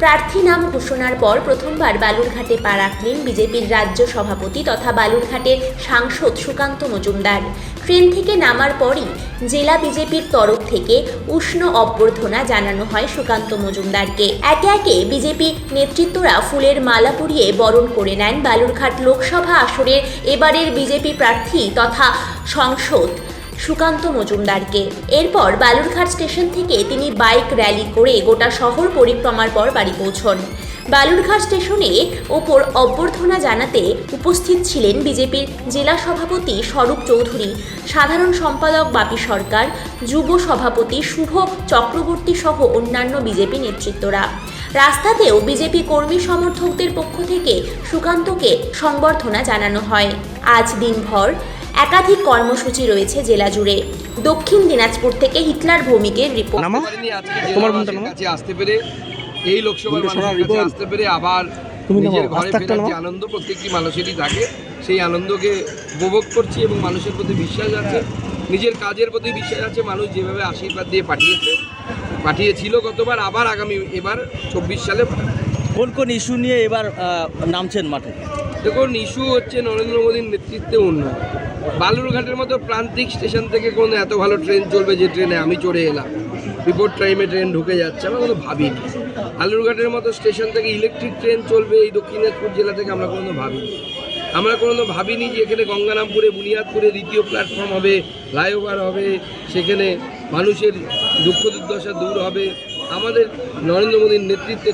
প্রার্থী নাম ঘোষণার পর প্রথমবার বালুরঘাটে পা রাখলেন বিজেপির রাজ্য সভাপতি তথা বালুরঘাটের সাংসদ সুকান্ত মজুমদার। ট্রেন থেকে নামার পরই জেলা বিজেপির তরফ থেকে উষ্ণ অভ্যর্থনা জানানো হয় সুকান্ত মজুমদারকে। একে একে বিজেপি নেতৃত্বরা ফুলের মালা পরিয়ে বরণ করে নেন বালুরঘাট লোকসভা আসনের এবারের বিজেপি প্রার্থী তথা সংসদ সুকান্ত মজুমদারকে। এরপর বালুরঘাট স্টেশন থেকে তিনি বাইক র্যালি করে গোটা শহর পরিক্রমার পর বাড়ি পৌঁছন। বালুরঘাট স্টেশনে ওপর অভ্যর্থনা জানাতে উপস্থিত ছিলেন বিজেপির জেলা সভাপতি স্বরূপ চৌধুরী, সাধারণ সম্পাদক বাপি সরকার, যুব সভাপতি শুভ চক্রবর্তী সহ অন্যান্য বিজেপি নেতৃত্বরা। রাস্তাতেও বিজেপি কর্মী সমর্থকদের পক্ষ থেকে সুকান্তকে সংবর্ধনা জানানো হয়। আজ দিনভর একাধিক কর্মসূচি রয়েছে জেলা জুড়ে। দক্ষিণ দিনাজপুর থেকে হিটলার ভৌমিকের রিপোর্ট। তোমার আসতে পেরে এই লোকসভার বলতে মানুষের কাছে আসতে পেরে আবার নিজের ঘরে ফেরার যে আনন্দ প্রত্যেকটি মানুষেরই থাকে সেই আনন্দকে উপভোগ করছি এবং মানুষের প্রতি বিশ্বাস আছে। নিজের কাজের প্রতি বিশ্বাস আছে মানুষ যেভাবে আশীর্বাদ দিয়ে পাঠিয়েছে পাঠিয়েছিল গতবার আবার আগামী এবার চব্বিশ সালে কোন কোন ইস্যু নিয়ে এবার আহ, নামছেন মাঠে? দেখুন ইস্যু হচ্ছে নরেন্দ্র মোদীর নেতৃত্বে উন্নয়ন। বালুরঘাটের মতো প্রান্তিক স্টেশন থেকে কোনো এত ভালো ট্রেন চলবে যে ট্রেনে আমি চড়ে এলাম। বিপদ টাইমে ট্রেন ঢুকে যাচ্ছে, আমরা কোনো ভাবিনি। বালুরঘাটের মতো স্টেশন থেকে ইলেকট্রিক ট্রেন চলবে এই দক্ষিণ দিনাজপুর জেলা থেকে আমরা কোনো ভাবিনি। আমরা কোনো ভাবিনি যে এখানে গঙ্গারামপুরে, বুনিয়াদপুরে দ্বিতীয় প্ল্যাটফর্ম হবে ফ্লাইওভার হবে, সেখানে মানুষের দুঃখ দুর্দশা দূর হবে। আমাদের নরেন্দ্র মোদীর নেতৃত্বে